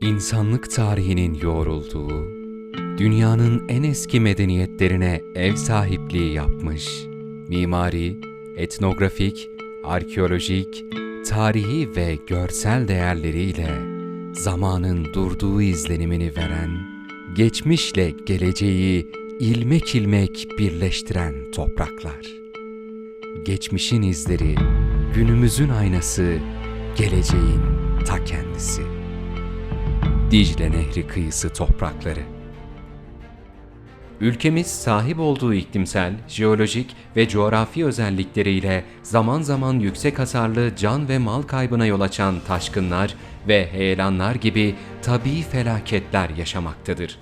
İnsanlık tarihinin yoğrulduğu, dünyanın en eski medeniyetlerine ev sahipliği yapmış, mimari, etnografik, arkeolojik, tarihi ve görsel değerleriyle zamanın durduğu izlenimini veren, geçmişle geleceği ilmek ilmek birleştiren topraklar. Geçmişin izleri, günümüzün aynası, geleceğin ta kendisi. Dicle Nehri kıyısı toprakları. Ülkemiz sahip olduğu iklimsel, jeolojik ve coğrafi özellikleriyle zaman zaman yüksek hasarlı can ve mal kaybına yol açan taşkınlar ve heyelanlar gibi tabii felaketler yaşamaktadır.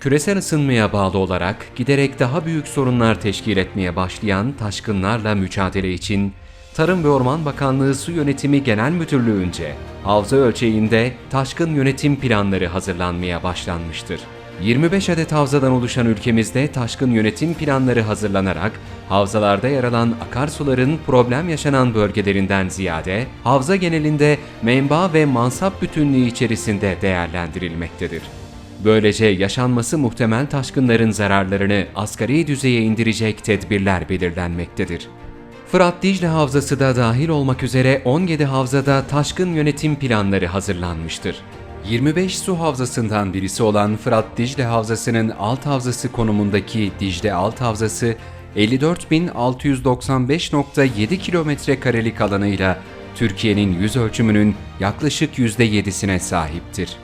Küresel ısınmaya bağlı olarak giderek daha büyük sorunlar teşkil etmeye başlayan taşkınlarla mücadele için Tarım ve Orman Bakanlığı Su Yönetimi Genel Müdürlüğü'nce havza ölçeğinde taşkın yönetim planları hazırlanmaya başlanmıştır. 25 adet havzadan oluşan ülkemizde taşkın yönetim planları hazırlanarak havzalarda yer alan akarsuların problem yaşanan bölgelerinden ziyade havza genelinde menba ve mansap bütünlüğü içerisinde değerlendirilmektedir. Böylece yaşanması muhtemel taşkınların zararlarını asgari düzeye indirecek tedbirler belirlenmektedir. Fırat Dicle Havzası da dahil olmak üzere 17 havzada taşkın yönetim planları hazırlanmıştır. 25 su havzasından birisi olan Fırat Dicle Havzası'nın alt havzası konumundaki Dicle Alt Havzası 54.695.7 kilometre karelik alanıyla Türkiye'nin yüz ölçümünün yaklaşık %7'sine sahiptir.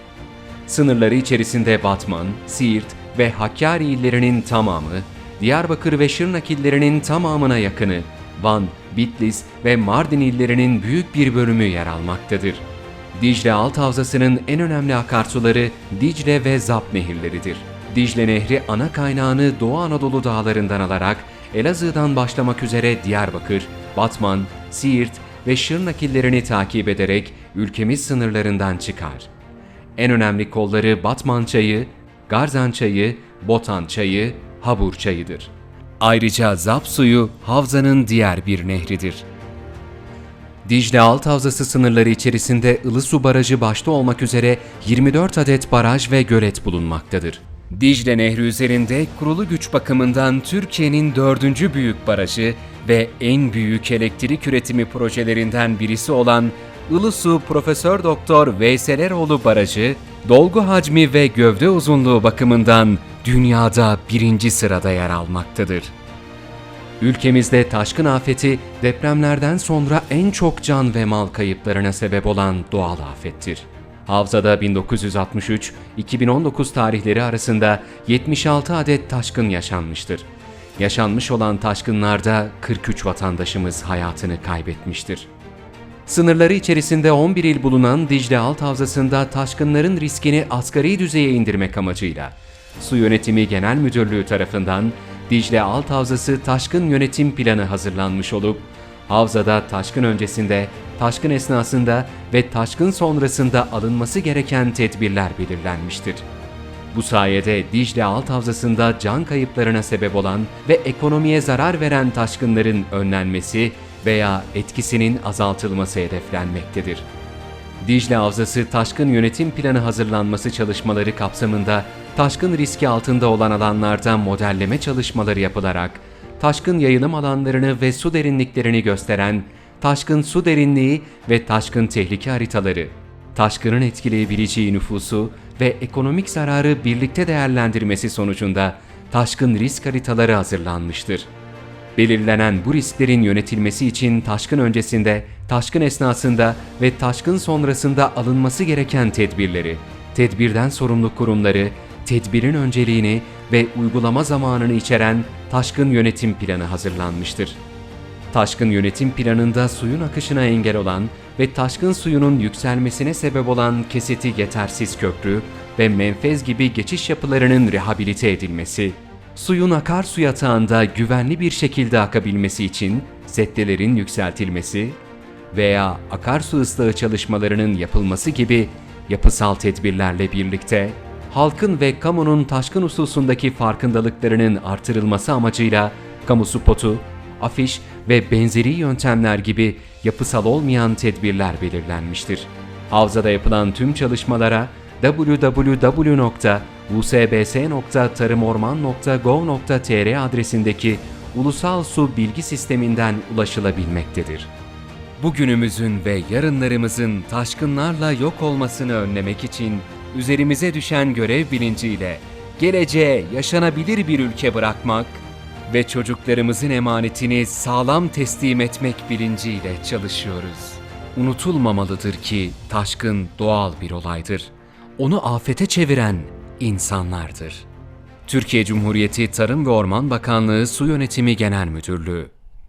Sınırları içerisinde Batman, Siirt ve Hakkari illerinin tamamı, Diyarbakır ve Şırnak illerinin tamamına yakını, Van, Bitlis ve Mardin illerinin büyük bir bölümü yer almaktadır. Dicle Alt Havzası'nın en önemli akarsuları Dicle ve Zap nehirleridir. Dicle Nehri ana kaynağını Doğu Anadolu dağlarından alarak Elazığ'dan başlamak üzere Diyarbakır, Batman, Siirt ve Şırnak illerini takip ederek ülkemiz sınırlarından çıkar. En önemli kolları Batman Çayı, Garzan Çayı, Botan Çayı, Habur Çayı'dır. Ayrıca Zap suyu havzanın diğer bir nehridir. Dicle Alt Havzası sınırları içerisinde Ilısu Barajı başta olmak üzere 24 adet baraj ve gölet bulunmaktadır. Dicle Nehri üzerinde kurulu güç bakımından Türkiye'nin dördüncü büyük barajı ve en büyük elektrik üretimi projelerinden birisi olan Ilısu Profesör Doktor Veysel Eroğlu Barajı, dolgu hacmi ve gövde uzunluğu bakımından dünyada birinci sırada yer almaktadır. Ülkemizde taşkın afeti depremlerden sonra en çok can ve mal kayıplarına sebep olan doğal afettir. Havzada 1963-2019 tarihleri arasında 76 adet taşkın yaşanmıştır. Yaşanmış olan taşkınlarda 43 vatandaşımız hayatını kaybetmiştir. Sınırları içerisinde 11 il bulunan Dicle Alt Havzası'nda taşkınların riskini asgari düzeye indirmek amacıyla Su Yönetimi Genel Müdürlüğü tarafından Dicle Alt Havzası Taşkın Yönetim Planı hazırlanmış olup, havzada taşkın öncesinde, taşkın esnasında ve taşkın sonrasında alınması gereken tedbirler belirlenmiştir. Bu sayede Dicle Alt Havzası'nda can kayıplarına sebep olan ve ekonomiye zarar veren taşkınların önlenmesi veya etkisinin azaltılması hedeflenmektedir. Dicle Havzası Taşkın Yönetim Planı hazırlanması çalışmaları kapsamında taşkın riski altında olan alanlarda modelleme çalışmaları yapılarak taşkın yayılım alanlarını ve su derinliklerini gösteren taşkın su derinliği ve taşkın tehlike haritaları, taşkının etkileyebileceği nüfusu ve ekonomik zararı birlikte değerlendirmesi sonucunda taşkın risk haritaları hazırlanmıştır. Belirlenen bu risklerin yönetilmesi için taşkın öncesinde, taşkın esnasında ve taşkın sonrasında alınması gereken tedbirleri, tedbirden sorumlu kurumları, tedbirin önceliğini ve uygulama zamanını içeren taşkın yönetim planı hazırlanmıştır. Taşkın yönetim planında suyun akışına engel olan ve taşkın suyunun yükselmesine sebep olan kesiti yetersiz köprü ve menfez gibi geçiş yapılarının rehabilite edilmesi, suyun akarsu yatağında güvenli bir şekilde akabilmesi için settelerin yükseltilmesi veya akarsu ıslahı çalışmalarının yapılması gibi yapısal tedbirlerle birlikte halkın ve kamunun taşkın hususundaki farkındalıklarının artırılması amacıyla kamu spotu, afiş ve benzeri yöntemler gibi yapısal olmayan tedbirler belirlenmiştir. Havzada yapılan tüm çalışmalara www.usbs.tarımorman.gov.tr adresindeki Ulusal Su Bilgi Sisteminden ulaşılabilmektedir. Bugünümüzün ve yarınlarımızın taşkınlarla yok olmasını önlemek için üzerimize düşen görev bilinciyle geleceğe yaşanabilir bir ülke bırakmak ve çocuklarımızın emanetini sağlam teslim etmek bilinciyle çalışıyoruz. Unutulmamalıdır ki taşkın doğal bir olaydır. Onu afete çeviren insanlardır. Türkiye Cumhuriyeti Tarım ve Orman Bakanlığı Su Yönetimi Genel Müdürlüğü